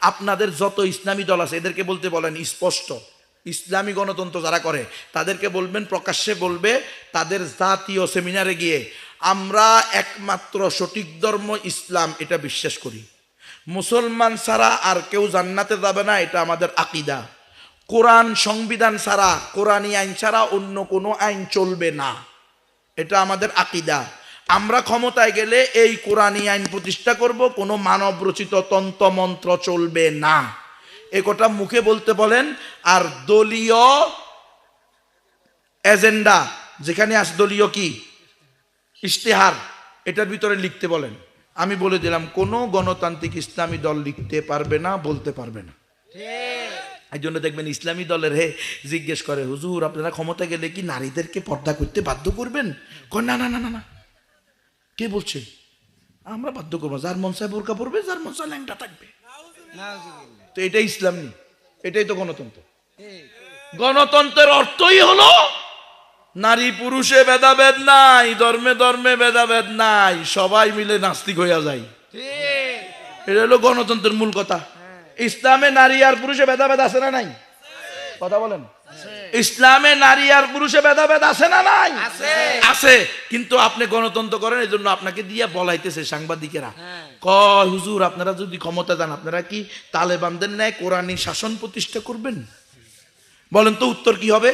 আপনাদের যত ইসলামী দল আছে, এদেরকে বলতে বলেন স্পষ্ট। ইসলামী গণতন্ত্র যারা করে, তাদেরকে বলবেন, প্রকাশ্যে বলবে তাদের জাতীয় সেমিনারে গিয়ে, আমরা একমাত্র সঠিক ধর্ম ইসলাম, এটা বিশ্বাস করি। মুসলমান ছাড়া আর কেউ জান্নাতে যাবে না, এটা আমাদের আকিদা। কোরআন সংবিধান ছাড়া, কোরআনী আইন ছাড়া অন্য কোনো আইন চলবে না। এটা আমাদের আকিদা। আমরা ক্ষমতায় গেলে এই কোরআনী আইন প্রতিষ্ঠা করব কোনো মানব রচিত তন্ত্রমন্ত্র চলবে না। এ কথা মুখে বলতে বলেন আর দলীয় এজেন্ডা যেখানে আস দলীয় কি? ইশতেহার এটার ভিতরে লিখতে বলেন। আমি বলে দিলাম কোনো গণতান্ত্রিক ইসলামী দল লিখতে পারবে না বলতে পারবে না। এই জন্য দেখবেন ইসলামী দলের হে জিজ্ঞেস করে হুজুর আপনারা ক্ষমতা গেলে কি নারীদেরকে পর্দা করতে বাধ্য করবেন? না না না না না। কে বলছে? আমরা বাধ্য করব। যার মন চায় বোরকা পড়বে যার মন ল্যাংটা থাকবে। তো এটাই ইসলাম নি এটাই তো গণতন্ত্র। গণতন্ত্রের অর্থই হলো, নারী পুরুষে ভেদাভেদ নাই, ধর্মে ধর্মে ভেদাভেদ নাই, সবাই মিলে নাস্তিক হইয়া যায়। এটা হলো গণতন্ত্রের মূল কথা। ইসলামে নারী আর পুরুষে ভেদাভেদ আছে না নাই? কথা বলেন। ইসলামে নারী আর পুরুষে ভেদাভেদ আছে না নাই? আছে। কিন্তু আপনি গণতন্ত্র করেন এই জন্য আপনাকে দিয়ে বলাইতেছে সাংবাদিকেরা। কয় হুজুর আপনারা যদি ক্ষমতা দেন আপনারা কি তালেবানদের ন্যায় কোরআনী শাসন প্রতিষ্ঠা করবেন? বলেন তো উত্তর কি হবে?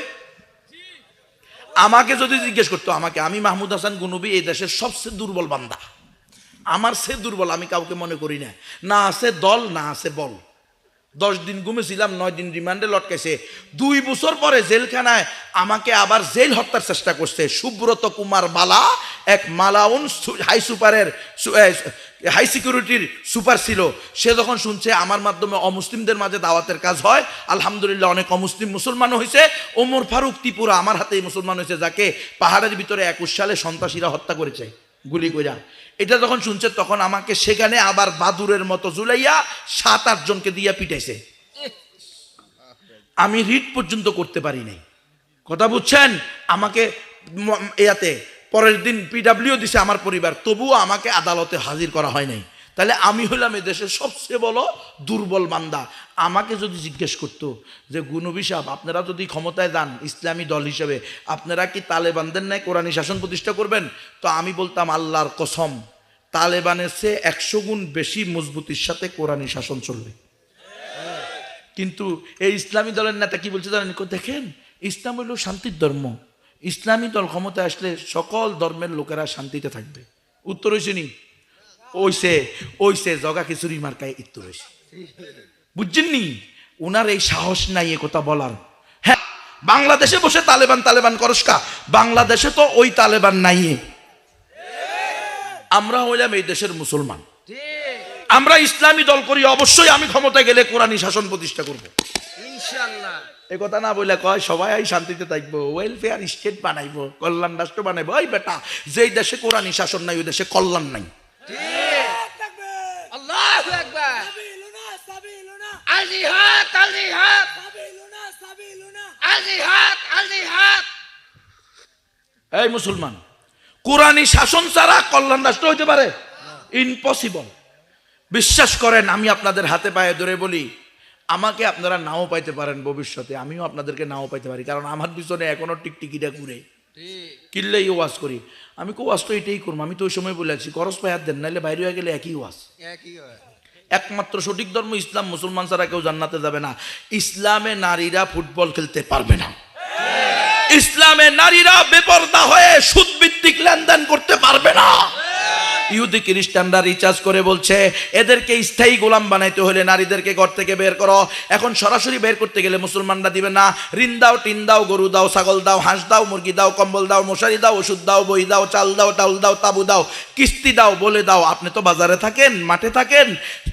আমাকে যদি জিজ্ঞেস করতো আমাকে আমি মাহমুদ হাসান গুনবি এই দেশের সবচেয়ে দুর্বল বান্দা। আমার সে দুর্বল আমি কাউকে মনে করি না। না আছে দল না আছে বল। দশ দিন ঘুমেছিলাম, নয় দিন রিমান্ডে লটকেছে। দুই বছর পরে জেলখানায় আমাকে আবার জেল হত্যার চেষ্টা করছে। সুব্রত কুমার বালা এক মালাউন হাই সুপারের হাই সিকিউরিটির সুপার ছিল। সে যখন শুনছে, আমার মাধ্যমে অমুসলিমদের মাঝে দাওয়াতের কাজ হয়, আলহামদুলিল্লাহ অনেক অমুসলিম মুসলমানও হয়েছে। ওমর ফারুক ত্রিপুরা আমার হাতেই মুসলমান হয়েছে, যাকে পাহাড়ের ভিতরে একুশ সালে সন্ত্রাসীরা হত্যা করেছে। গুলি কইরা। এটা যখন শুনছে, তখন আমাকে সেখানে আবার বাদুরের মতো জুলাইয়া সাত, আট জনকে দিয়া পিটাইছে। আমি রিট পর্যন্ত করতে পারি নাই। কথা বুঝছেন? আমাকে ইয়াতে পরের দিন পিডাব্লিউ দিছে আমার পরিবার, তবুও আমাকে আদালতে হাজির করা হয় নাই। তাহলে আমি হলাম এই দেশের সবচেয়ে বড় দুর্বল বান্দা। আমাকে যদি জিজ্ঞেস করতো যে, গুনবি সাহেব, আপনারা যদি ক্ষমতায় যান, ইসলামী দল হিসেবে, আপনারা কি তালেবানদের ন্যায় কোরআনী শাসন প্রতিষ্ঠা করবেন? তো আমি বলতাম, আল্লাহর কসম, তালেবানের চেয়ে একশো গুণ বেশি মজবুতির সাথে কোরআনী শাসন চলবে। কিন্তু এই ইসলামী দলের নেতা কি বলছে জানেন? দেখেন, ইসলাম হলো শান্তির ধর্ম। ইসলামী দল ক্ষমতায় আসলে সকল ধর্মের লোকেরা শান্তিতে থাকবে। উত্তর হয়েছে নি? ওইসে ওইসে জগা খিচুড়ি মার্কায় উত্তর হয়েছে বুঝছেন নি? ওনার এই সাহস নাই এ কথা বলার। হ্যাঁ বাংলাদেশে বসে তালেবান তালেবান করসকা বাংলাদেশে তো ওই তালেবান নাই আমরা হইলাম এই দেশের মুসলমান। আমরা ইসলামী দল করি অবশ্যই আমি ক্ষমতায় গেলে কোরআনী শাসন প্রতিষ্ঠা করব। এ কথা না বললে কয় সবাই এই শান্তিতে থাকব ওয়েলফেয়ার স্টেট বানাইবো কল্যাণ রাষ্ট্র বানাইবো। ওই বেটা যেই দেশে কোরআনী শাসন নাই ওই দেশে কল্যাণ নাই। سبيلنا আল জিহাদ আল জিহাদ سبيلنا سبيلنا আল জিহাদ আল জিহাদ এই মুসলমান কোরআনী শাসন ছাড়া কল্যাণ রাষ্ট্র হইতে পারে ইম্পসিবল বিশ্বাস করেন আমি আপনাদের হাতে পায়ে ধরে বলি আমাকে আপনারা নাও পাইতে পারেন ভবিষ্যতে আমিও আপনাদেরকে নাও পাইতে পারি কারণ আমার পিছনে এখনো টিকটিকিটা ঘুরে কিনলেই ওয়াজ করি আমি কো ওয়াজ তো এটাই করবো আমি তো ওই সময় বলেছি করস পাই হাত দেন নাহলে বাইরে হয়ে গেলে একই ওয়াজ একই হয় একমাত্র সঠিক ধর্ম ইসলাম, মুসলমান ছাড়া কেউ জান্নাতে যাবে না। ইসলামে নারীরা ফুটবল খেলতে পারবে না। ইসলামে নারীরা বেপরদা হয়ে সুদ ভিত্তিক লেনদেন করতে পারবে না। ইহুদি খ্রিস্টানরা রিচার্জ করে বলছে এদেরকে স্থায়ী গোলাম বানাইতে হলে নারীদেরকে ঘর থেকে বের করো। এখন সরাসরি বের করতে গেলে মুসলমানরা দিবে না। ঋণ দাও টিন দাও গরু দাও ছাগল দাও হাঁস দাও মুরগি দাও কম্বল দাও মশারি দাও ওষুধ দাও বই দাও চাল দাও টাউল দাও তাবু দাও কিস্তি দাও বলে দাও। আপনি তো বাজারে থাকেন মাঠে থাকেন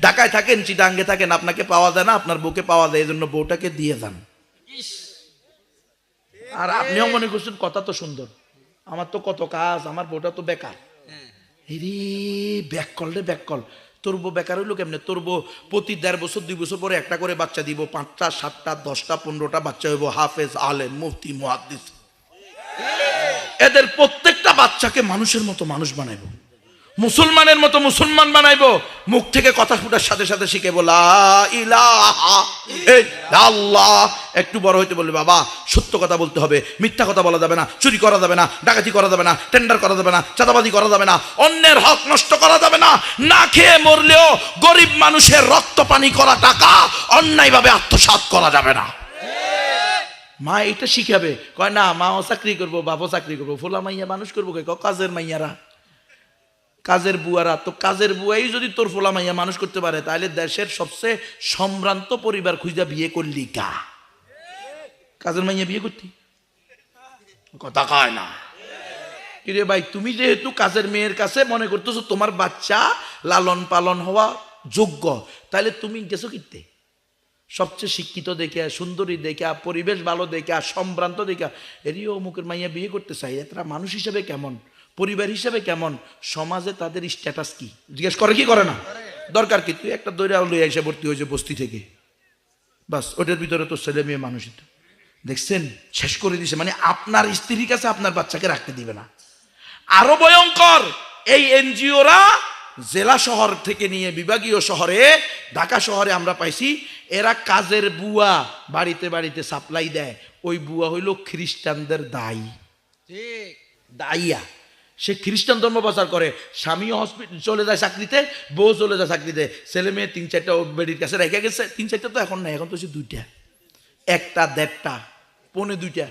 ঢাকায় থাকেন চিটাঙ্গে থাকেন আপনাকে পাওয়া যায় না আপনার বুকে পাওয়া যায় এই জন্য বউটাকে দিয়ে যান। আর আপনিও মনে করছেন কথা তো সুন্দর। আমার তো কত কাজ আমার বউটা তো বেকার। রে ব্যাক কল রে, ব্যাক কল। তোর বউ বেকার হইল কেমনে? তোরবো প্রতি দেড় বছর, দুই বছর পরে একটা করে বাচ্চা দিব। পাঁচটা, সাতটা, দশটা, পনেরোটা বাচ্চা হইব। হাফেজ, আলেম, মুফতি, মুহাদ্দিস। এদের প্রত্যেকটা বাচ্চাকে মানুষের মতো মানুষ বানাইব। মুসলমানের মতো মুসলমান বানাইবো। মুখ থেকে কথা ফুটার সাথে সাথে শিখে বলা একটু বড় হইতে বলবে, বাবা, সত্য কথা বলতে হবে। মিথ্যা কথা বলা যাবে না। চুরি করা যাবে না। ডাকাতি করা যাবে না। টেন্ডার করা যাবে না। চাঁদাবাজি করা যাবে না। অন্যের হক নষ্ট করা যাবে না। না খেয়ে মরলেও গরিব মানুষের রক্ত পানি করা টাকা অন্যায়ভাবে আত্মসাৎ করা যাবে না। মা এটা শিখাবে। কয়, না, মাও চাকরি করব বাবাও চাকরি করব। ফোলা মাইয়া মানুষ করব কাজের মাইয়ারা? কাজের বুয়ারা, তো কাজের বুয়াই যদি তোর ফোলা মাইয়া মানুষ করতে পারে, তাহলে দেশের সবচেয়ে সম্ভ্রান্ত পরিবার খুঁজা বিয়ে করলি কা? কাজের মাইয়া বিয়ে করতি? কথা কয় না। কিরে ভাই, তুমি যেহেতু কাজের মেয়ের কাছে মনে করতেছো তোমার বাচ্চা লালন পালন হওয়া যোগ্য, তাহলে তুমি গেছো কিনতে সবচেয়ে শিক্ষিত দেখে সুন্দরী দেখে পরিবেশ ভালো দেখে সম্ভ্রান্ত দেখে এরই অমুকের মাইয়া বিয়ে করতে চাই। এরা মানুষ হিসেবে কেমন? পরিবার হিসাবে কেমন? সমাজে তাদের স্ট্যাটাস কি? জিজ্ঞেস করে কি? করে না। দরকার কি? তুই একটা দৈরা লইয়া এসে ভর্তি হয়েছে বস্তি থেকে। বাস ওটার ভিতরে তো ছেলে মেয়ে মানুষই তো দেখছেন? শেষ করে দিছে। মানে আপনার স্ত্রীর কাছে আপনার বাচ্চাকে রাখতে দিবে না। আরও ভয়ঙ্কর এই এনজিওরা জেলা শহর থেকে নিয়ে বিভাগীয় শহরে ঢাকা শহরে আমরা পাইছি এরা কাজের বুয়া বাড়িতে বাড়িতে সাপ্লাই দেয়। ওই বুয়া হইল খ্রিস্টানদের দায়ী। ঠিক। দাইয়া সে খ্রিস্টান ধর্ম প্রচার করে। স্বামীও হসপিটাল চলে যায় চাকরিতে বউ চলে যায় চাকরিতে। ছেলে মেয়ে তিন চারটা বেডির কাছে রেখে গেছে তিন চারটা তো এখন নাই এখন তো সে দুইটা। একটা দেড়টা পৌনে দুইটা।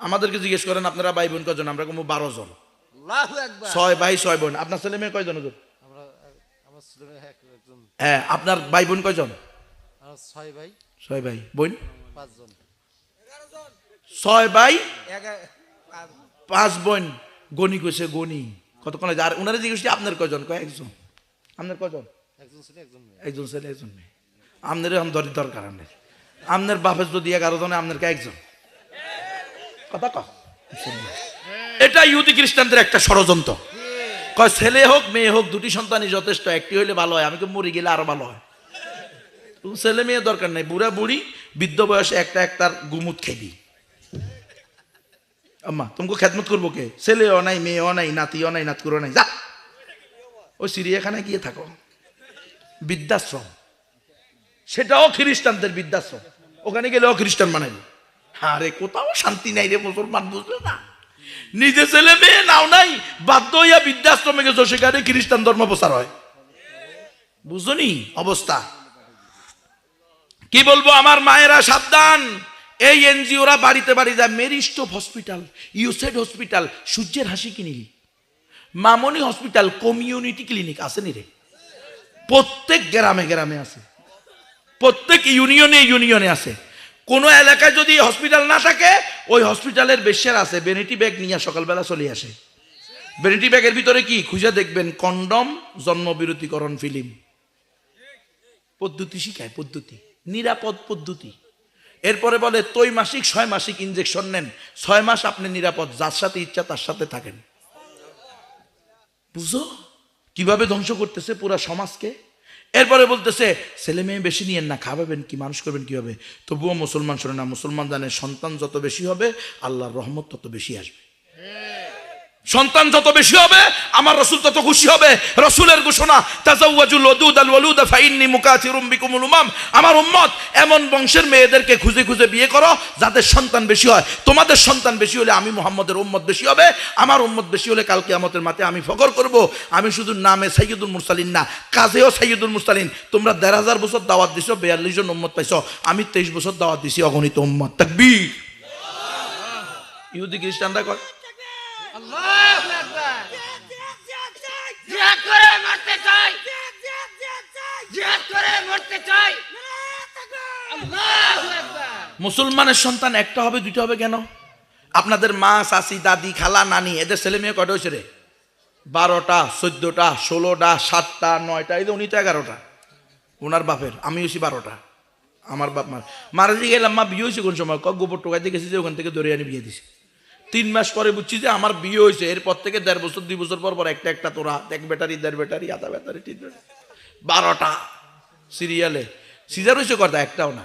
আমাদেরকে জিজ্ঞেস করেন আপনারা ভাই বোন কজন আমরা কোনো বারো জন। ছয় ভাই ছয় বোন। আপনার ছেলে মেয়ে কয়জন হ্যাঁ আপনার ভাই বোন কয়জন? ছয় ভাই। ছয় ভাই। বোন? পাঁচজন। ছয় ভাই? পাঁচ বোন গণি কইছে গণি কতক্ষণ? আর ওনারা জিজ্ঞেস আপনার কয়জন কয় একজন। আপনার কয়জন একজন ছেলে একজন মেয়ে। আপনার এখন দর দরকার আপনার আপনার বাপের যদি এগারো জনে আপনার কে একজন? কথা কহ এটা ইহুদি খ্রিস্টানদের একটা ষড়যন্ত্র। কয় ছেলে হোক মেয়ে হোক দুটি সন্তানই যথেষ্ট একটি হইলে ভালো হয় আমি তো মরে গেলে আরও ভালো হয়? ছেলে মেয়ে দরকার নেই বুড়া বুড়ি বৃদ্ধ বয়সে একটা একটার গুমুত খেবি আম্মা, তোমাকে খেদমত করব কে? ছেলেও নাই, মেয়েও নাই, নাতিও নাই নাতকুরো নাই, যা। ওই চিড়িয়াখানায় গিয়ে থাকো। বৃদ্ধাশ্রম। সেটাও খ্রিস্টানদের বৃদ্ধাশ্রম। ওখানে গেলেও খ্রিস্টান বানাইবে। আরে, কোথাও শান্তি নাই রে মুসলমান, বুঝলে না? নিজে ছেলে মেয়ে, নাও নাই, বাধ্য হইয়া বৃদ্ধাশ্রমে গেছো, সেখানে খ্রিস্টান ধর্ম প্রচার হয় বুঝনি অবস্থা। কি বলব, আমার মায়েরা সাবধান। এই এনজিওরা বাড়িতে বাড়ি যায় Marie Stopes hospital, USAID hospital, সূর্যের হাসি কিনিলি মামনি হসপিটাল, কমিউনিটি ক্লিনিক আসেনি রে? প্রত্যেক গ্রামে গ্রামে আছে। প্রত্যেক ইউনিয়নে ইউনিয়নে আছে। কোনো এলাকায় যদি হসপিটাল না থাকে, ওই হসপিটালের বেশার আছে। বেনিটি ব্যাগ নিয়ে সকালবেলা চলে আসে। বেনিটি ব্যাগের ভিতরে কি? খুঁজে দেখবেন, কন্ডম জন্মবিরতিকরণ ফিল্ম। পদ্ধতি শিখায়, পদ্ধতি। নিরাপদ পদ্ধতি। এরপরে বলে, তৈ মাসিক, ছয় মাসিক ইঞ্জেকশন নেন। ছয় মাস আপনি নিরাপদ, যার সাথে ইচ্ছা তার সাথে থাকেন। বুঝো? কীভাবে ধ্বংস করতেছে পুরা সমাজকে? এরপরে বলতেছে, ছেলে মেয়ে বেশি নিয়েন না, খাওয়াবেন কি, মানুষ করবেন কীভাবে? তবুও মুসলমান শোনে না মুসলমান জানে, সন্তান যত বেশি হবে, আল্লাহর রহমত তত বেশি আসবে। সন্তান যত বেশি হবে, আমার রসুল তত খুশি হবে। রসুলের ঘোষণা আমার উম্মত, এমন বংশের মেয়েদেরকে খুঁজে খুঁজে বিয়ে করো, যাদের সন্তান বেশি হয়। তোমাদের সন্তান বেশি হলে আমি মোহাম্মদের উম্মত বেশি হবে, আমার উম্মত বেশি হলে কালকে আমাদের মাতে আমি ফকর করব। আমি শুধু নামে সাইয়দুল মুরসালিন না, কাজেও সাইয়দুল মুরসালিন। তোমরা দেড় হাজার বছর দাওয়াত দিছো বিয়াল্লিশ জন উম্মত পাইছো। আমি তেইশ বছর দাওয়াত দিছি অগণিত উম্মত। তাকবীর। ইহুদি খ্রিস্টানরা কয় মুসলমানের সন্তান একটা হবে, দুইটা হবে কেন? আপনাদের মা, চাচি, দাদি, খালা, নানি, এদের ছেলে মেয়ে কটা হয়েছে রে? বারোটা, চোদ্দটা, ষোলোটা, সাতটা, নয়টা, এই উনি তো এগারোটা। ওনার বাপের আমি হয়েছি বারোটা। আমার বাপ মার। মারা দিয়ে গেলাম মা বিয়ে হয়েছে কোন সময়? ক গোবর টোকাইতে গেছি যে ওখান থেকে ধরে আনি বিয়ে দিছি। তিন মাস পরে বুঝছি যে আমার বিয়ে হয়েছে। এরপর থেকে দেড় বছর, দুই বছর পর পর একটা একটা তোরা এক ব্যাটারি, দেড় ব্যাটারি, আধা ব্যাটারি, তিন বারোটা সিরিয়ালে সিজার হয়েছে কটা একটাও না।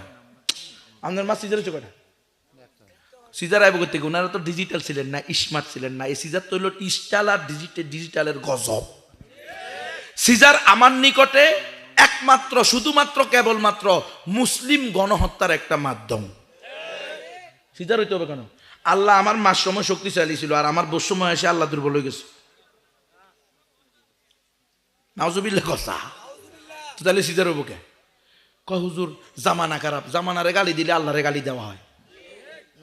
আমাদের মা সিজার হয়েছে কটা সিজার আইব করতে ওনারা তো ডিজিটাল ছিলেন না স্মার্ট ছিলেন না। এই সিজার তো হলো ডিজিটাল আর ডিজিটাল ডিজিটালের গজব। সিজার আমার নিকটে একমাত্র, শুধুমাত্র, কেবলমাত্র মুসলিম গণহত্যার একটা মাধ্যম। সিজার হইতে হবে কেন? আল্লাহ আমার মাস সময় শক্তিশালী ছিল আর আমার বোর সময় এসে আল্লাহ দুর্বল হয়ে গেছে। তাহলে সিজার হব কে? কুজুর জামানা খারাপ। জামানারে গালি দিলে আল্লাহরে গালি দেওয়া হয়।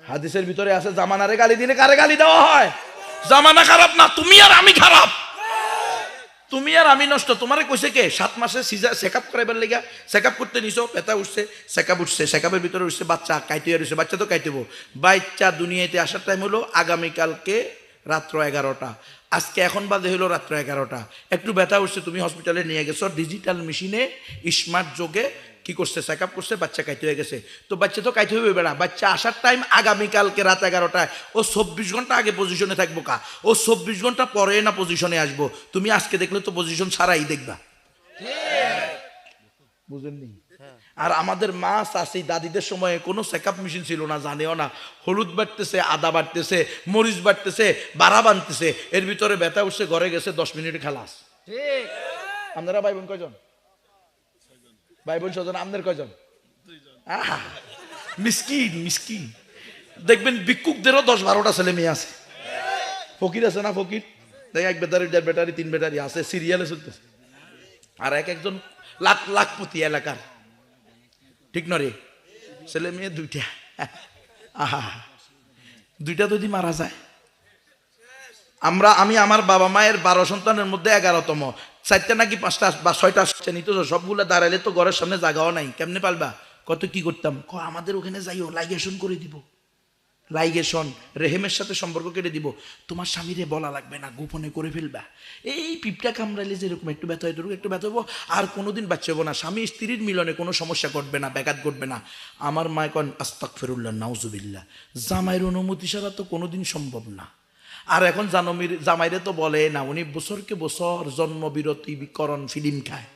হাদিসের ভিতরে আছে, জামানারে গালি দিলে কারে গালি দেওয়া হয়? জামানা খারাপ না, তুমি আর আমি খারাপ। তুমি আর আমি নষ্ট, তোমারে কইছে কে? সাত মাসে সিজা চেক আপ করাইবার লেগা চেক আপ করতে নিছো পেতা উঠছে চেক আপ উঠছে চেক আপের ভিতরে উঠছে, বাচ্চা কাইতে উঠছে বাচ্চা তো কাইতেব বাচ্চা দুনিয়াতে আসার টাইম হলো আগামীকালকে রাত্র এগারোটা। আজকে এখন বাদে হলো রাত্র এগারোটা। একটু ব্যথা উঠছে, তুমি হসপিটালে নিয়ে গেছো ডিজিটাল মেশিনে স্মার্ট যোগে কি করছে? চেক আপ করছে, বাচ্চা কাইতে হয়ে গেছে। তো বাচ্চা তো কাইতে হবে বেড়া। বাচ্চা আসার টাইম আগামীকালকে রাত এগারোটায়। ও চব্বিশ ঘণ্টা আগে পজিশনে থাকব কা? ও চব্বিশ ঘণ্টা পরে না পজিশনে আসব? তুমি আজকে দেখলে তো পজিশন ছাড়াই দেখবা। বুঝেননি? আর আমাদের মা চাষি দাদিদের সময়ে কোনো চেক আপ মেশিন ছিল না, জানেও না। হলুদ বাড়তেছে, আদা বাড়তেছে, মরিচ বাড়তেছে বাড়া বানতেছে। এর ভিতরে ব্যথা উঠছে, ঘরে গেছে, দশ মিনিট খালাস। ঠিক আপনারা ভাই বোন কয়জন? ভাই বোন ছজন আপনাদের কয়জন? আহা, মিসকিন মিসকিন। দেখবেন ভিক্ষুকদেরও দশ বারোটা ছেলে মেয়ে আছে। ফকির আছে না ফকির? দেখ এক ব্যাটারি দেড় ব্যাটারি তিন ব্যাটারি আছে সিরিয়ালে চলতেছে। আর এক একজন লাখ লাখপতি এলাকার। ঠিক নরে ছেলে মেয়ে দুইটা। আহা। দুইটা যদি মারা যায়? আমরা আমি আমার বাবা মায়ের বারো সন্তানের মধ্যে এগারোতম। চারটা নাকি পাঁচটা বা ছয়টা আসছে, নিত সবগুলো দাঁড়াইলে তো ঘরের সামনে জাগাও নাই, কেমনে পালবা কত কি করতাম? ক আমাদের ওখানে যাইও লাইগেশন করে দিব। লাইগেশন রেহেমের সাথে সম্পর্ক কেটে দিব। তোমার স্বামীরে বলা লাগবে না, গোপনে করে ফেলবা। এই পিপটা কামড়াইলে যেরকম একটু ব্যথা হয় একটু ব্যথা হব, আর কোনোদিন বাচ্চা হব না। স্বামী স্ত্রীর মিলনে কোনো সমস্যা ঘটবে না, ব্যাঘাত ঘটবে না। আমার মায় কন আস্তাক ফেরুল্লাহ নাউজুবিল্লাহ। জামাইয়ের অনুমতি ছাড়া তো কোনোদিন সম্ভব না। আর এখন জানমির জামাইরে তো বলে, না, উনি বছরকে বছর জন্মবিরতিকরণ ফিল্ম খায়।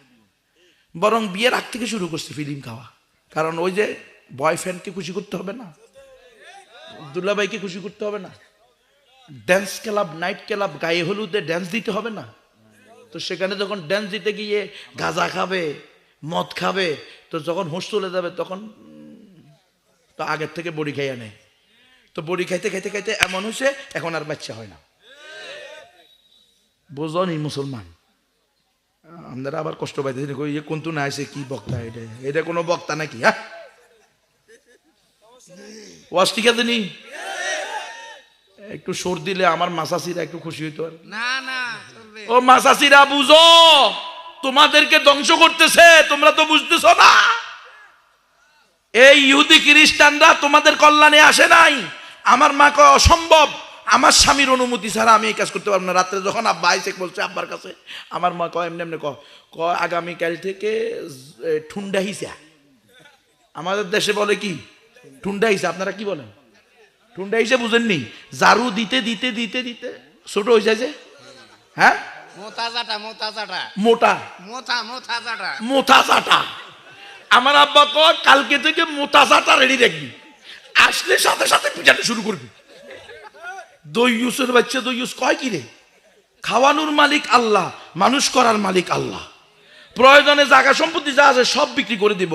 বরং বিয়ের আগ থেকে শুরু করছে ফিল্ম খাওয়া। কারণ ওই যে বয়ফ্রেন্ডকে খুশি করতে হবে না, দুলাভাইকে খুশি করতে হবে না ড্যান্স ক্লাব নাইট ক্লাব গায়ে হলুদে ড্যান্স দিতে হবে না। তো সেখানে যখন ড্যান্স দিতে গিয়ে গাঁজা খাবে, মদ খাবে, তো যখন হোস চলে যাবে, তখন তো আগের থেকে বড়ি খাইয়া নেয়। তো বড়ি খাইতে খাইতে খাইতে এমন হয়েছে এখন আর বাচ্চা হয় না। বোঝনি মুসলমান। আপনারা আবার কষ্ট পাইতেছেন কই ইয়ে কোন না আছে কি বক্তা এটা? এটা কোনো বক্তা নাকি হ্যাঁ? ওয়াজ ঠিক আছে নি? একটু সর দিলে আমার মাসাসিরা একটু খুশি হইতো আর। না না ও মাসাসিরা বুঝো! তোমাদেরকে ধ্বংস করতেছে তোমরা তো বুঝতেছ না। এই ইহুদি খ্রিস্টানরা তোমাদের কল্যাণে আসে নাই। আমার মা কয় অসম্ভব। আমার স্বামীর অনুমতি ছাড়া আমি এই কাজ করতে পারব না। রাত্রে যখন আব্বা আইসে বলছে আব্বার কাছে। আমার মা কয় এমনি এমনি ক কয় আগামীকাল থেকে ঠুন্ডা হিসা। আমাদের দেশে বলে কি? ঠুন্ডা হিসা। আপনারা কি বলেন? ঠুন্ডা হিসে বুঝেননি? জারু দিতে দিতে দিতে দিতে। ছোট হয়ে যায় যে। হ্যাঁ? জাটা জাটা মোটা। জাটা মোটা আমার আব্বা কয় কালকে থেকে মোটা চাটা রেডি রাখবি আসলে সাথে সাথে পিটাতে শুরু করবি। ইউসের বাচ্চা দই ইউস কয় কি রে খাওয়ানোর মালিক আল্লাহ, মানুষ করার মালিক আল্লাহ। প্রয়োজনে জায়গা সম্পত্তি যা আছে সব বিক্রি করে দিব।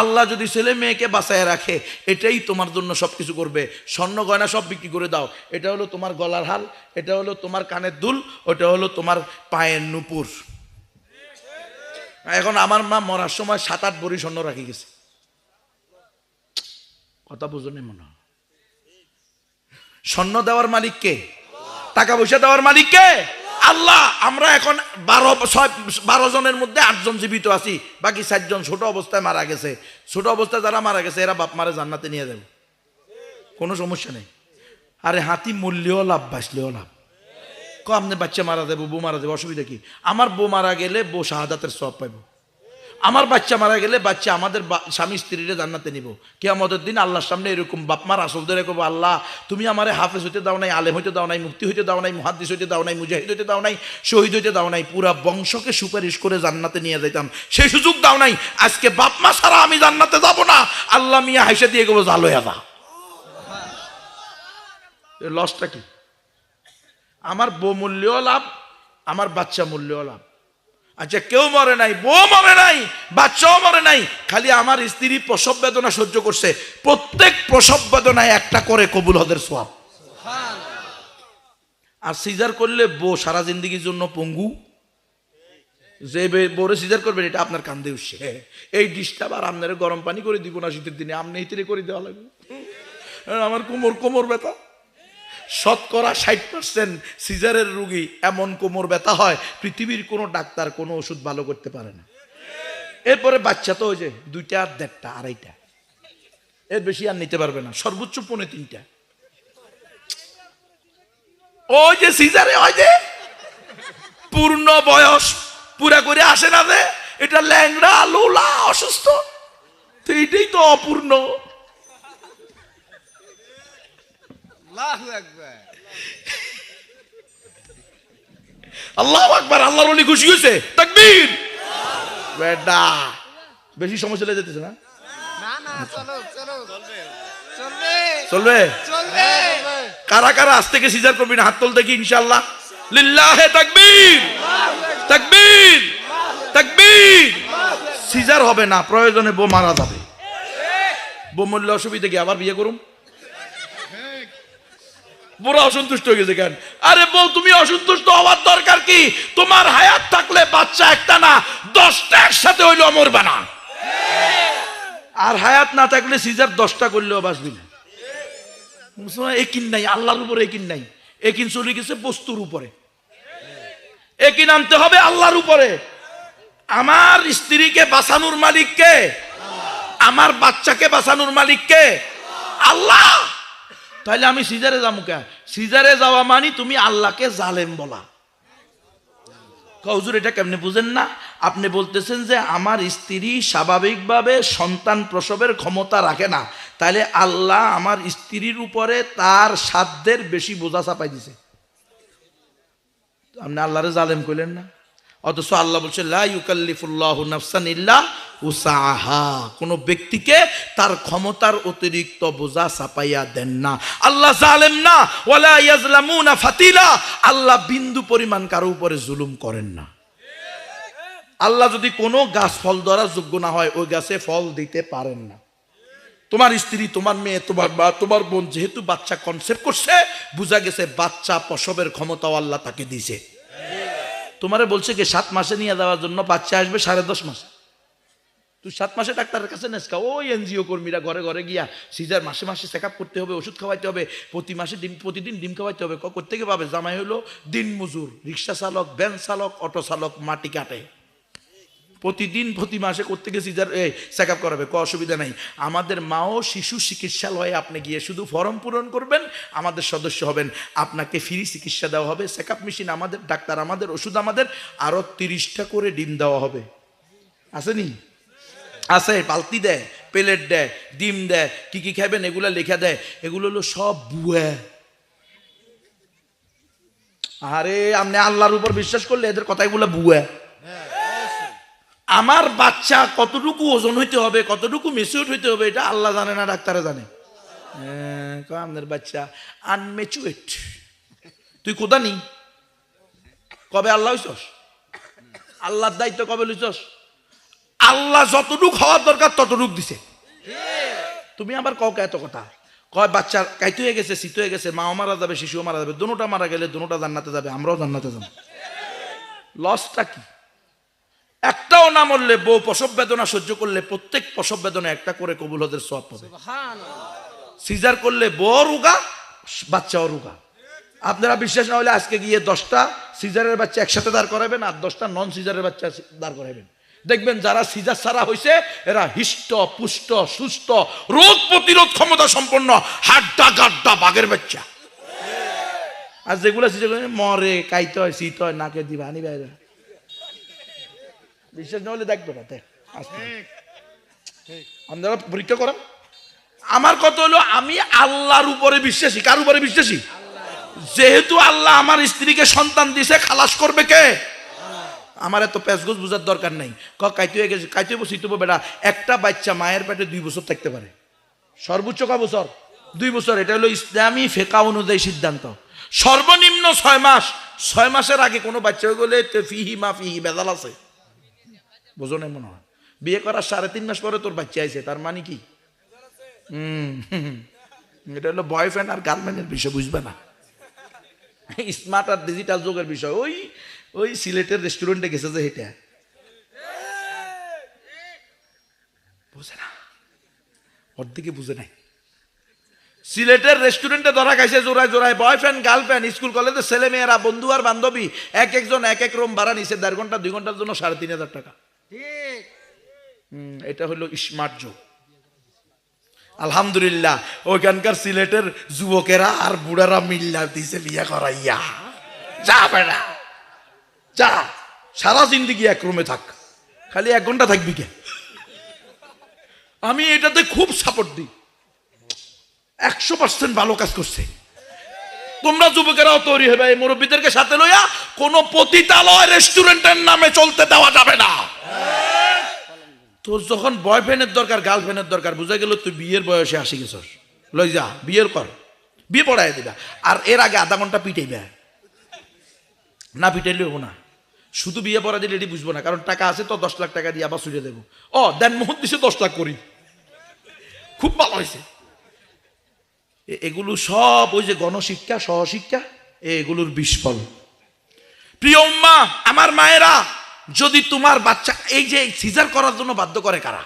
আল্লাহ যদি ছেলে মেয়েকে বাঁচায় রাখে, এটাই তোমার জন্য সব কিছু করবে। স্বর্ণ গয়না সব বিক্রি করে দাও। এটা হলো তোমার গলার হাল এটা হলো তোমার কানের দুল, ওটা হলো তোমার পায়ের নুপুর। এখন আমার মা মরার সময় সাত আট বড়ি স্বর্ণ রাখি গেছে। কথা বুঝনি মনে স্বর্ণ দেওয়ার মালিক কে? টাকা পয়সা দেওয়ার মালিক কে? আল্লাহ, আমরা এখন বারো, ছয়, বারো জনের মধ্যে আটজন জীবিত আছি, বাকি চারজন ছোট অবস্থায় মারা গেছে। ছোট অবস্থায় যারা মারা গেছে, এরা বাপ মারে জান্নাতে নিয়ে যাবে। কোনো সমস্যা নেই। আরে হাতি মূল্যও লাভ, বাঁচলেও লাভ। ক, আপনি বাচ্চা মারা দেবো বউ মারা দেবো অসুবিধা কি? আমার বউ মারা গেলে বউ শাহাদাতের সব পাইব। আমার বাচ্চা মারা গেলে বাচ্চা আমাদের স্বামী স্ত্রীরে জান্নাতে নিব। কে আমাদের দিন আল্লাহর সামনে এরকম বাপমার আসলদের কব আল্লাহ, তুমি আমারে হাফেজ হইতে দাও নাই, আলেম হইতে দাও নাই মুক্তি হইতে দাও নাই, মুহাদ্দিস হইতে দাও নাই, মুজাহিদ হইতে দাও নাই, শহীদ হইতে দাও নাই, পুরা বংশকে সুপারিশ করে জান্নাতে নিয়ে যাইতাম। সেই সুযোগ দাও নাই, আজকে বাপমা ছাড়া আমি জান্নাতে যাব না। আল্লাহ মিয়া হাইসে দিয়ে গেবো জালো দা লসটা কি? আমার বউ লাভ, আমার বাচ্চা মূল্যও লাভ। আচ্ছা কেউ মরে নাই বউ মরে নাই বাচ্চাও মরে নাই খালি আমার স্ত্রী প্রসব বেদনা সহ্য করছে। প্রত্যেক প্রসব বেদনায় একটা করে কবুল হদের সোয়াব। আর সিজার করলে বউ সারা জিন্দগির জন্য পঙ্গু। যে বে- বউরে সিজার করবেন এটা আপনার কান্দে উঠছে। এই ডিশটা আর আপনার গরম পানি করে দিব না শীতের দিনে আপনি হিতরে করে দেওয়া লাগবে। আমার কোমর কোমর ব্যথা। শতকরা ষাট পার্সেন্ট সিজারের রুগী এমন কোমর ব্যথা হয়, পৃথিবীর কোনো ডাক্তার কোনো ওষুধ ভালো করতে পারে না। এরপরে বাচ্চা তো ওই যে দুইটা আর দেড়টা, আড়াইটা। এর বেশি আর নিতে পারবে না, সর্বোচ্চ পৌনে তিনটা। ওই যে সিজারে হয় যে পূর্ণ বয়স, পুরা করে আসে না যে, এটা ল্যাংড়া, লোলা, অসুস্থ। তো এইটাই তো অপূর্ণ। আল্লাহু আকবার। আল্লাহ আকবার আল্লাহর অলি খুশি হয়েছে। তাকবীর। বেডা বেশি সময় চলে যেতেছে না? না না চলো চলো। চলবে। চলবে। চলবে? চলবে। কারা কারা আজ থেকে সিজার করবি না? হাত তোল দেখি ইনশাল্লাহ লিল্লাহে তাকবীর। তাকবীর। তাকবীর। সিজার হবে না প্রয়োজনে বউ মারা যাবে। বউ মূল্য অসুবিধা কি? আবার বিয়ে করুম? বুড়া অসন্তুষ্ট হয়ে গেছে কেন? আরে বউ, তুমি অসন্তুষ্ট হওয়ার দরকার কি? তোমার হায়াত থাকলে বাচ্চা একটা না, দশটা একসাথে হইল মরবে না। আর হায়াত না থাকলে সিজার দশটা করলেও বাঁচবি না। মুসলমান একিন নাই, আল্লাহর উপরে একিন নাই। একিন চলে গেছে বস্তুর উপরে। একিন আনতে হবে আল্লাহর উপরে। আমার স্ত্রীকে বাঁচানোর মালিক কে? আমার বাচ্চাকে বাঁচানোর মালিক কে? আল্লাহ! তাহলে আমি সিজারে যাব কে? সিজারে যাওয়া মানে তুমি আল্লাহকে জালেম বলা। হুজুর, এটা কেমনে বুঝেন না? আপনি বলতেছেন যে আমার স্ত্রী স্বাভাবিকভাবে সন্তান প্রসবের ক্ষমতা রাখে না। তাহলে আল্লাহ আমার স্ত্রীর উপরে তার সাধ্যের বেশি বোঝা চাপাই দিছে। আপনি আল্লাহরে জালেম কইলেন না। অথচ আল্লাহ বলছে, লা নাফসান ইল্লা উসাহা, কোন ব্যক্তিকে তার ক্ষমতার অতিরিক্ত বোঝা চাপাইয়া দেন না। আল্লাহ জালেম না, ওয়ালা ফাতিলা। আল্লাহ বিন্দু পরিমাণ কারও উপরে জুলুম করেন না। আল্লাহ যদি কোনো গাছ ফল ধরার যোগ্য না হয়, ওই গাছে ফল দিতে পারেন না। তোমার স্ত্রী, তোমার মেয়ে, তোমার বা তোমার বোন যেহেতু বাচ্চা কনসেপ্ট করছে, বোঝা গেছে বাচ্চা প্রসবের ক্ষমতাও আল্লাহ তাকে দিয়েছে। তোমারে বলছে কি, সাত মাসে নিয়ে যাওয়ার জন্য বাচ্চা আসবে সাড়ে দশ মাসে? তুই সাত মাসে ডাক্তারের কাছে নেসকা ওই এনজিও কর্মীরা ঘরে ঘরে গিয়া সিজার মাসে মাসে চেক করতে হবে, ওষুধ খাওয়াইতে হবে, প্রতি মাসে ডিম প্রতিদিন ডিম খাওয়াইতে হবে। ক- কোত্থেকে পাবে? জামাই হলো দিন মজুর, রিক্সা চালক, ভ্যান চালক, অটো চালক, মাটি কাটে। প্রতিদিন প্রতি মাসে কোত্থেকে সিজার এই চেক আপ করাবে? কোনো অসুবিধা নাই। আমাদের মাও শিশু চিকিৎসালয়ে আপনি গিয়ে শুধু ফর্ম পূরণ করবেন, আমাদের সদস্য হবেন। আপনাকে ফ্রি চিকিৎসা দেওয়া হবে চেক আপ মেশিন আমাদের ডাক্তার আমাদের, ওষুধ আমাদের আরও তিরিশটা করে ডিম দেওয়া হবে। আসেনি আছে বালতি দেয় প্লেট দেয় ডিম দেয় কি কি খাবেন এগুলো লেখা দেয় এগুলো হলো সব বুয়া। আরে আপনি আল্লাহর উপর বিশ্বাস করলে এদের কথাগুলো বুয়া। আমার বাচ্চা কতটুকু ওজন হইতে হবে কতটুকু মেচিউর হইতে হবে এটা আল্লাহ জানে না ডাক্তারে জানে। হ্যাঁ, আমাদের বাচ্চা? আনমেচুয়েট তুই কোথা নি? কবে আল্লাহ হইছস? আল্লাহর দায়িত্ব কবে লইছস? আল্লাহ যতটুক হওয়ার দরকার ততটুক দিছে। তুমি আবার কাউকে এত কথা? কয় বাচ্চা কাইতে হয়ে গেছে শীত হয়ে গেছে মাও মারা যাবে শিশুও মারা যাবে দুটোটা মারা গেলে দুটোটা জান্নাতে যাবে আমরাও জান্নাতে যাব। লসটা কি? একটাও না মরলে বউ প্রসব বেদনা সহ্য করলে প্রত্যেক প্রসব বেদনা একটা করে কবুল হদের সব পাবে। সিজার করলে বউ রুগা বাচ্চাও রুগা। আপনারা বিশ্বাস না হলে আজকে গিয়ে দশটা সিজারের বাচ্চা একসাথে দাঁড় করাবেন আর দশটা নন সিজারের বাচ্চা দাঁড় করাবেন। দেখবেন যারা সিজার ছাড়া হয়েছে এরা হিষ্ট, পুষ্ট, সুস্থ, রোগ প্রতিরোধ ক্ষমতা সম্পন্ন, হাড্ডা গাড্ডা বাঘের বাচ্চা। আর যেগুলো মরে, কাইতে হয় শীত হয়, নাকে দিবা আনি বাইরে বিশ্বাস না হলে দেখবে না, দেখ আপনারা পরীক্ষা করেন আমার কথা হলো, আমি আল্লাহর উপরে বিশ্বাসী। কার উপরে বিশ্বাসী? যেহেতু আল্লাহ আমার স্ত্রীকে সন্তান দিছে খালাস করবে কে? আমার এত প্যাসগোজ বোঝার দরকার নেই। ক কাইতে হয়ে গেছে কাইতে বসে তো বেটা, একটা বাচ্চা মায়ের পেটে দুই বছর থাকতে পারে। সর্বোচ্চ ক বছর? দুই বছর, এটা হলো ইসলামী ফেকা অনুযায়ী সিদ্ধান্ত। সর্বনিম্ন ছয় মাস। ছয় মাসের আগে কোনো বাচ্চা হয়ে গেলে ফিহি মা ফিহি বেদাল আছে। বোঝো না মনে হয়। বিয়ে করার সাড়ে তিন মাস পরে তোর বাচ্চা আছে তার মানে কি? এটা হলো বয়ফ্রেন্ড আর গার্লফ্রেন্ডের বিষয়, বুঝবে না। স্মার্ট আর ডিজিটাল যুগের বিষয়। ওই ওই সিলেটের রেস্টুরেন্টে গেছে যে এটা বুঝে না। অর্ধেকে বুঝে নাই। সিলেটের রেস্টুরেন্টে ধরা খাইছে জোড়ায় জোড়ায় বয়ফ্রেন্ড গার্লফ্রেন্ড স্কুল কলেজের ছেলে মেয়েরা বন্ধু আর বান্ধবী। এক একজন এক এক রুম ভাড়া নিছে। দেড় ঘণ্টা দুই ঘণ্টার জন্য সাড়ে তিন হাজার টাকা। ঠিক। এটা হলো স্মার্ট যুগ। আলহামদুলিল্লাহ, ওইখানকার সিলেটের যুবকেরা আর বুড়ারা মিল্লা দিছে বিয়া করাইয়া। যা বেড়া, যা, সারা জিন্দিগি এক রুমে থাক, খালি এক ঘণ্টা থাকবি কে? আমি এটাতে খুব সাপোর্ট দিই। একশো পার্সেন্ট ভালো কাজ করছে। তোমরা যুবকেরাও তৈরি হবে, এই মুরব্বীদেরকে সাথে লইয়া কোনো পতিতালয় রেস্টুরেন্টের নামে চলতে দেওয়া যাবে না। তোর যখন বয়ফ্রেন্ডের দরকার গার্লফ্রেন্ডের দরকার, বুঝা গেল তুই বিয়ের বয়সে আসি গেছস। লই যা, বিয়ের কর বিয়ে পড়াই দিবা। আর এর আগে আধা ঘণ্টা পিটাইবে। না পিটাইলে হব না। শুধু বিয়ে পড়া দিলে এটি বুঝব না, কারণ টাকা আছে তো, দশ লাখ টাকা দিয়ে আবার সুজে দেবো। ও, দেন মোহন দিছে দশ লাখ করি। খুব ভালো হয়েছে। এগুলো সব ওই যে গণশিক্ষা, সহশিক্ষা, এগুলোর বিস্ফল প্রিয় উম্মা, আমার মায়েরা যদি তোমার বাচ্চা, এই যে সিজার করার জন্য বাধ্য করে কারা?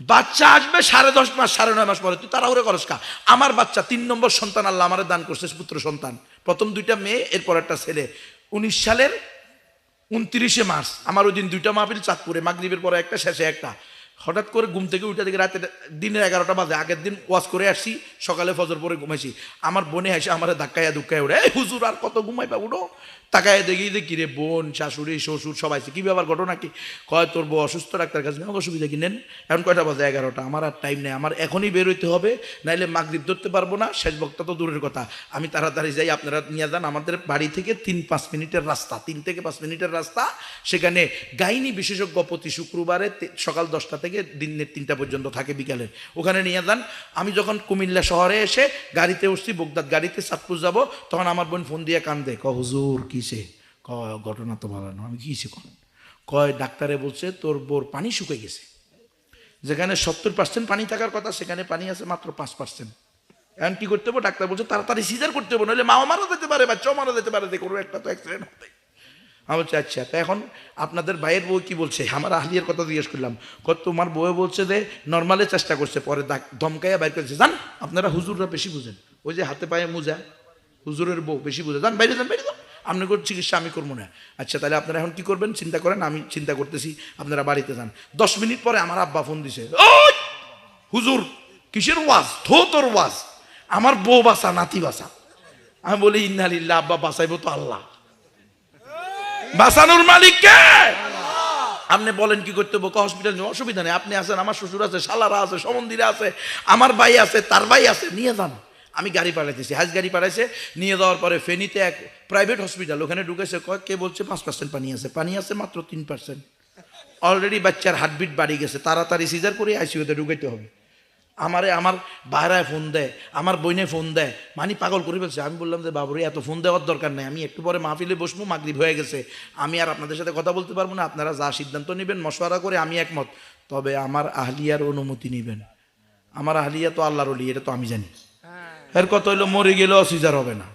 বাচ্চা আসবে সাড়ে দশ মাস, সাড়ে নয় মাস পরে। তুই তারা তাড়াহুড়ো করস কা? আমার বাচ্চা, তিন নম্বর সন্তান আল্লাহ আমারে দান করছে পুত্র সন্তান। প্রথম দুইটা মেয়ে, এরপর একটা ছেলে। উনিশ সালের উনত্রিশে মার্চ, আমার ওই দিন দুইটা মাহফিল চাঁদপুরে, মাগরীবের পরে একটা, শেষে একটা। হঠাৎ করে ঘুম থেকে উঠে দেখি রাতে দিনের এগারোটা বাজে, আগের দিন ওয়াজ করে আসি সকালে ফজর পরে ঘুমাইছি। আমার বোনে এসে আমার ধাক্কাইয়া দুঃখায় উঠে এই হুজুর, আর কত ঘুমাইবা উঠো তাকায় দেখি যে কিরে বোন, শাশুড়ি, শ্বশুর সবাই কি ব্যাপার, ঘটনা কি? কয়, তোর বউ অসুস্থ ডাক্তার কাছে নেই, অসুবিধা কি? নেন, এখন কয়টা বাজে? এগারোটা। আমার আর টাইম নেই, আমার এখনই বেরোইতে হবে, নাইলে মাগরীব ধরতে পারব না, শেষ বক্তা তো দূরের কথা। আমি তাড়াতাড়ি যাই, আপনারা নিয়ে যান, আমাদের বাড়ি থেকে তিন পাঁচ মিনিটের রাস্তা, তিন থেকে পাঁচ মিনিটের রাস্তা। সেখানে গাইনি বিশেষজ্ঞ প্রতি শুক্রবারে সকাল দশটা দিনের তিনটা পর্যন্ত থাকে বিকালে। ওখানে নিয়ে যান। আমি যখন কুমিল্লা শহরে এসে গাড়িতে উঠছি, বগদাদ গাড়িতে সাতপুর যাব, তখন আমার বোন ফোন দিয়ে কান্দে ক হুজুর কিসে ক ঘটনা তো ভালো না আমি কিসে কোন? কয়, ডাক্তারে বলছে তোর বোর পানি শুকিয়ে গেছে। যেখানে সত্তর পার্সেন্ট পানি থাকার কথা, সেখানে পানি আছে মাত্র পাঁচ পার্সেন্ট এখন কি করতে হবে? ডাক্তার বলছে, তাড়াতাড়ি সিজার করতে হবে, নইলে মাও মারা যেতে পারে, বাচ্চাও মারা যেতে পারে যে কোনো একটা তো অ্যাক্সিডেন্ট হবে বলছি আচ্ছা তা এখন আপনাদের ভাইয়ের বউ কি বলছে? আমার আহলিয়ার কথা জিজ্ঞেস করলাম, কত, তোমার বউ বলছে যে নর্মালে চেষ্টা করছে, পরে ধমকাইয়া বাইর করেছে। জান, আপনারা হুজুররা বেশি বুঝেন। ওই যে হাতে পায়ে মোজা, হুজুরের বউ বেশি বুঝে। যান বাইরে যান বাইরে যান। আপনি করে চিকিৎসা আমি করব না। আচ্ছা তাহলে আপনারা এখন কি করবেন? চিন্তা করেন, আমি চিন্তা করতেছি, আপনারা বাড়িতে যান। দশ মিনিট পরে আমার আব্বা ফোন দিছে হুজুর, কিসের ওয়াজ? থো তোর ওয়াজ। আমার বউ বাসা, নাতি বাসা। আমি বলি, ইন্নালিল্লাহ, আব্বা বাসাইবো তো আল্লাহ। বাঁচানোর মালিক কে আপনি বলেন কি করতে হবে? হসপিটাল নিয়ে অসুবিধা নেই। আপনি আছেন, আমার শ্বশুর আছে, শালারা আছে, সমন্দিরা আছে, আমার ভাই আছে, তার ভাই আছে, নিয়ে যান। আমি গাড়ি পাঠাইতেছি। হাজ গাড়ি পাঠাইছে, নিয়ে যাওয়ার পরে ফেনীতে এক প্রাইভেট হসপিটাল ওখানে ঢুকেছে, কয়, কে বলছে, পাঁচ পার্সেন্ট পানি আছে। পানি আছে মাত্র তিন পার্সেন্ট অলরেডি বাচ্চার হার্টবিট বাড়ি গেছে। তাড়াতাড়ি সিজার করে আইসিউতে ঢুকাইতে হবে। আমারে আমার বাইরায় ফোন দেয় আমার বইনে ফোন দেয় মানি পাগল করে ফেলছে। আমি বললাম যে, বাবুরে, এত ফোন দেওয়ার দরকার নেই। আমি একটু পরে মাহফিলে বসবো, মাগরিব হয়ে গেছে। আমি আর আপনাদের সাথে কথা বলতে পারব না। আপনারা যা সিদ্ধান্ত নেবেন, মশওয়ারা করে আমি একমত। তবে আমার আহলিয়ার অনুমতি নেবেন। আমার আহলিয়া তো আল্লাহর অলি, এটা তো আমি জানি। এর কত হইল, মরে গেলেও সিজার হবে না।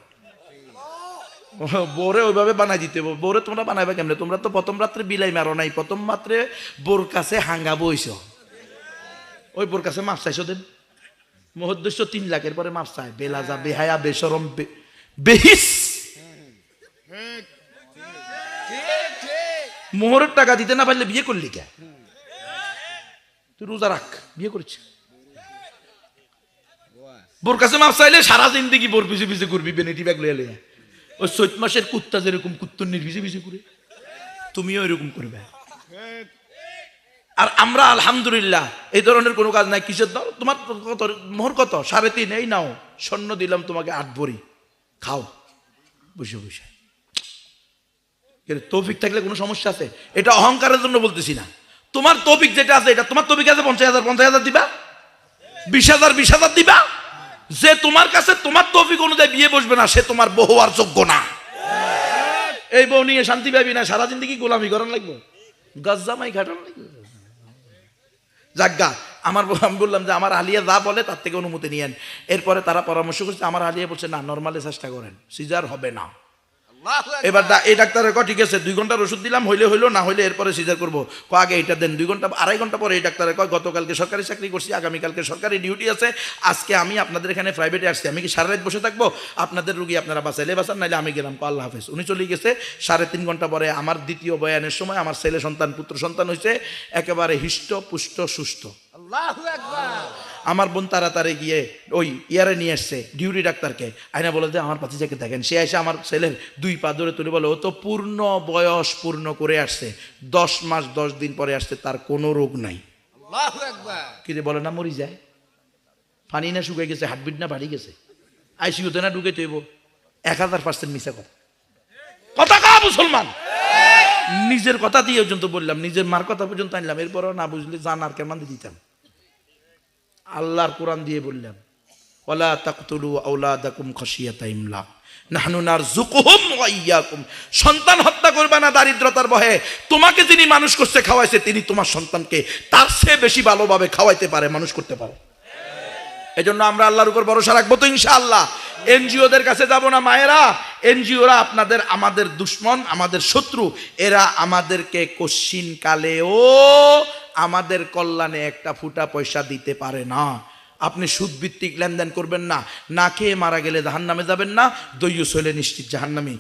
বোরে ওইভাবে বানাই দিতে বোরে তোমরা বানাইবে কেমনে? তোমরা তো প্রথম রাত্রে বিলাই মারো নাই। প্রথম রাত্রে বোর কাছে হাঙ্গা বইছ ওই বোর কাছে মাপ চাইছো দেন। মহোদ্দেশ্য তিন লাখের পরে মাপ চায় বেলাজা বেহায়া বেসরম বেহিস মোহরের টাকা দিতে না পারলে বিয়ে করলি কে? তুই রোজা রাখ, বিয়ে করেছি। বোর কাছে মাপ চাইলে সারা জিন্দিগি বোর পিছে পিছে করবি বেনেটি ব্যাগ লইয়া লইয়া। ওই চৈত মাসের কুত্তা যেরকম কুত্তর পিছে পিছে করে তুমিও এরকম করবে। আর আমরা আলহামদুলিল্লাহ, এই ধরনের কোনো কাজ নাই। কিসের দাও তোমার কত? মোহর কত? সাড়ে তিন, এই নাও, স্বর্ণ দিলাম তোমাকে আট ভরি। খাও। বসে বসে। তৌফিক থাকলে কোনো সমস্যা আছে? এটা অহংকারের জন্য বলতেছি না। তোমার তৌফিক যেটা আছে, এটা তোমার তৌফিক আছে, পঞ্চাশ হাজার পঞ্চাশ হাজার দিবা? বিশ হাজার বিশ হাজার দিবা? যে তোমার কাছে তোমার তৌফিক অনুযায়ী বিয়ে বসবে না, সে তোমার বহু আর যোগ্য না। এই বউ নিয়ে শান্তি পাবি না, সারা জিন্দগি গোলামি করার লাগবে। গজ্জামাই ঘাটানো লাগবে। যাজ্ঞা আমার আমি বললাম যে আমার আলিয়া যা বলে তার থেকে অনুমতি নিয়েন। এরপরে তারা পরামর্শ করছে, আমার আলিয়া বলছে, না নর্মালি চেষ্টা করেন, সিজার হবে না। এবার এই ডাক্তারের ঠিক আছে, দুই ঘণ্টার ওষুধ দিলাম, হইলে হইল, না হইলে এরপরে সিজার করব। ক আগে এটা দেন। দুই ঘণ্টা, আড়াই ঘণ্টা পরে এই ডাক্তারের কয়, গতকালকে সরকারি চাকরি করছি, আগামীকালকে সরকারি ডিউটি আছে, আজকে আমি আপনাদের এখানে প্রাইভেটে আসছি, আমি কি সারা রাত বসে থাকব? আপনাদের রুগী আপনারা বাঁচাইলে বাঁচান, নাইলে আমি গেলাম। আল্লাহ হাফেজ। উনি চলে গেছে, সাড়ে তিন ঘণ্টা পরে আমার দ্বিতীয় বয়ানের সময় আমার ছেলে সন্তান, পুত্র সন্তান হয়েছে একেবারে হিষ্ট, পুষ্ট, সুস্থ। আমার বোন তাড়াতাড়ি গিয়ে ওই ইয়ারে নিয়ে আসছে ডিউটি ডাক্তারকে। আয়না বলে যে আমার পাতিজাকে দেখেন সে এসে আমার ছেলের দুই পা ধরে তুলে বলে ও তো পূর্ণ বয়স পূর্ণ করে আসছে। দশ মাস দশ দিন পরে আসছে তার কোনো রোগ নাই। আল্লাহু আকবার। কি রে বলে না মরি যায়। পানি না শুকিয়ে গেছে হার্টবিট না বাড়ি গেছে। আইসিউতে না ঢুকে তৈব এক হাজার পার্সেন্ট মিশা কথা। কথা কা মুসলমান। নিজের কথা দিয়ে পর্যন্ত বললাম নিজের মার কথা পর্যন্ত আনলাম। এরপরও না বুঝলে জানার কেমন দিতাম। আল্লাহর কোরআন দিয়ে বললাম ওলা তাকতুলু ওয়া সন্তান হত্যা করবে না দারিদ্রতার ভয়ে। তোমাকে মানুষ খাওয়াইছে, তিনি তোমার সন্তানকে তার চেয়ে বেশি ভালোভাবে খাওয়াইতে পারে, মানুষ করতে পারে। এজন্য আমরা আল্লাহর উপর ভরসা রাখব তো ইনশাআল্লাহ। এনজিওদের কাছে যাব না মায়েরা। এনজিওরা আপনাদের, আমাদের দুশ্মন, আমাদের শত্রু। এরা আমাদেরকে কশ্চিন কালেও আমাদের কল্যাণে একটা ফুটা পয়সা দিতে পারে না। আপনি সুদভিত্তিক লেনদেন করবেন না। না খেয়ে মারা গেলে জাহান্নামে যাবেন না। দৈয় হলে নিশ্চিত জাহান্নামি।